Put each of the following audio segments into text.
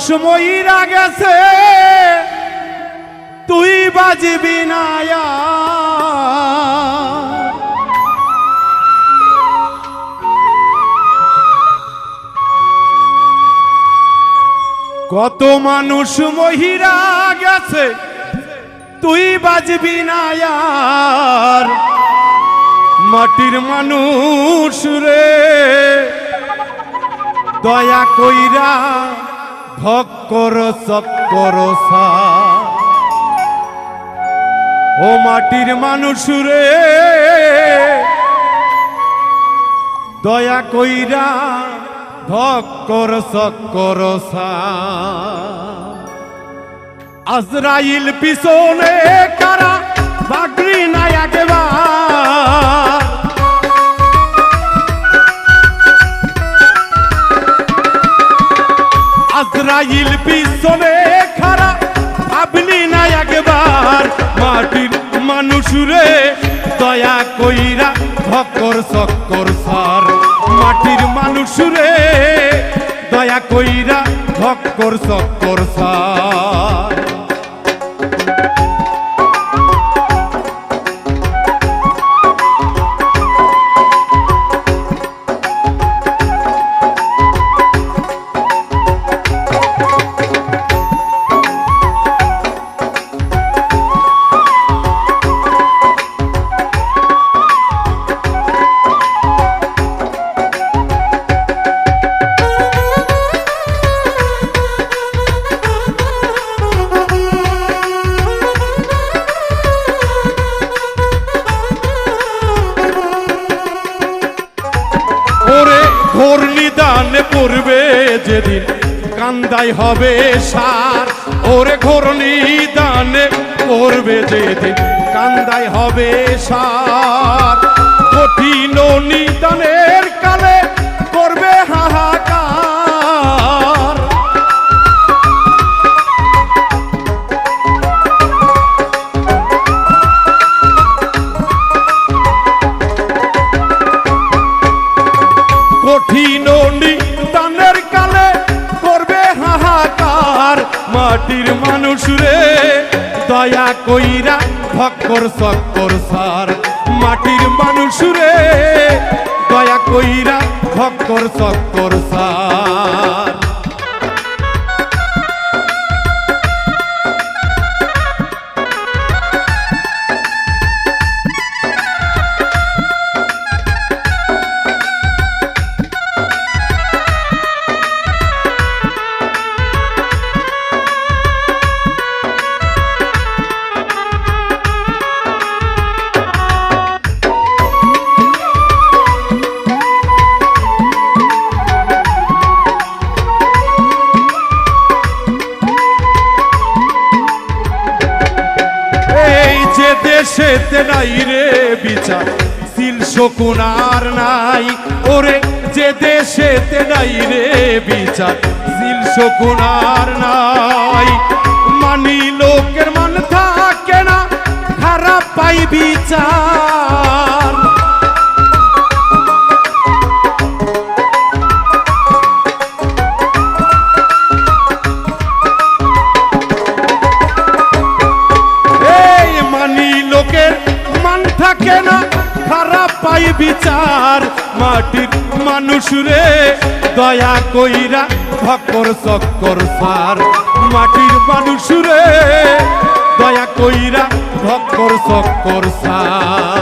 মানুষ গেছে তুই বাজবি না কত মানুষ মহিরা গেছে তুই বাজবি না মাটির মানুষ রে। দয়া কইরা ভক্কর চক্কর ও মাটির মানুষ রে, দয়া কইরা ভক্কর চক্কর আজরাইল পিছনে কারা বাগরি নাই আজরাইল পিছনে খারাপ ভাবলি না একবার মাটির মানুষ রে, দয়া কইরা ভক্কর চক্কর সার। মাটির মানুষ রে, দয়া কইরা ভক্কর চক্কর সার। নিদানে পড়বে যেদিন কান্দাই হবে সার। ওরে ঘোরনি দানে পড়বে যেদিন কান্দাই হবে সার। মাটির মানুষ রে। দয়া কইরা ভক্কর চক্কর সার। মাটির মানুষ রে। দয়া কইরা ভক্কর চক্কর সার। দেশেতে নাই রে বিচার। সিল শকুনার নাই। ওরে, যে দেশেতে নাই রে বিচার। সিল শকুনার নাই। মানি লোকের মন থাকে না, খারাপ পাই বিচার। বিচার মাটির মানুষ রে, দয়া কইরা ভক্কর চক্কর সার। মাটির মানুষ রে, দয়া কইরা ভক্কর চক্কর সার।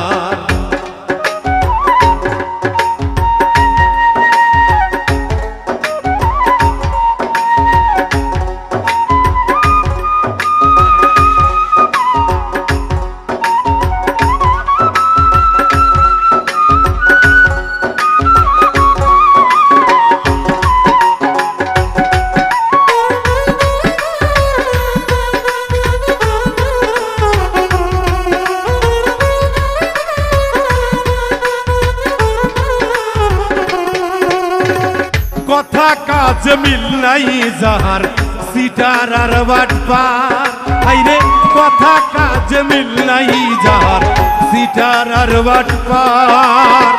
কথা কাজ মিল নাই যাহার, সিটার আর বাটপার আইরে, কথা কাজ মিল নাই যাহার, সিটার আর বাটপার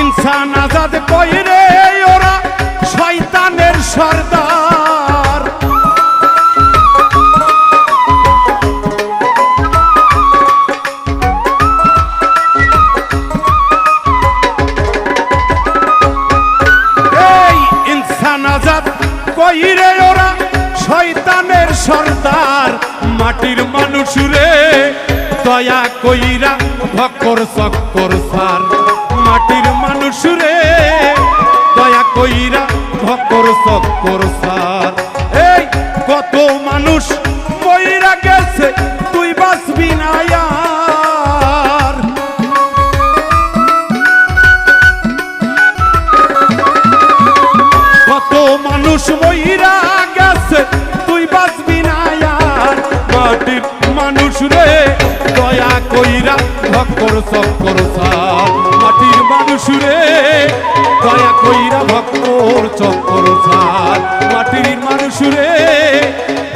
ইনসান আজাদ কইরে মাটির মানুষ রে, দয়া কইরা ভক্কর চক্কর সার। মাটির মানুষ রে, দয়া কইরা ভক্কর চক্কর সার। এই কত মানুষ কইরা গেছে, তুই বাঁচবি না কত মানুষ মইরা ভক্কর চক্কর সার। মাটির মানুষ রে দয়া কইরা ভক্কর চক্কর সার। মাটির মানুষ রে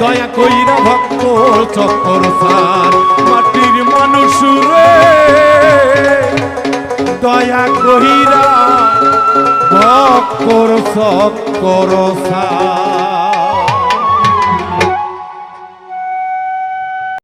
দয়া কইরা ভক্কর চক্কর সার। মাটির মানুষ রে দয়া কইরা ভক্কর সব করসা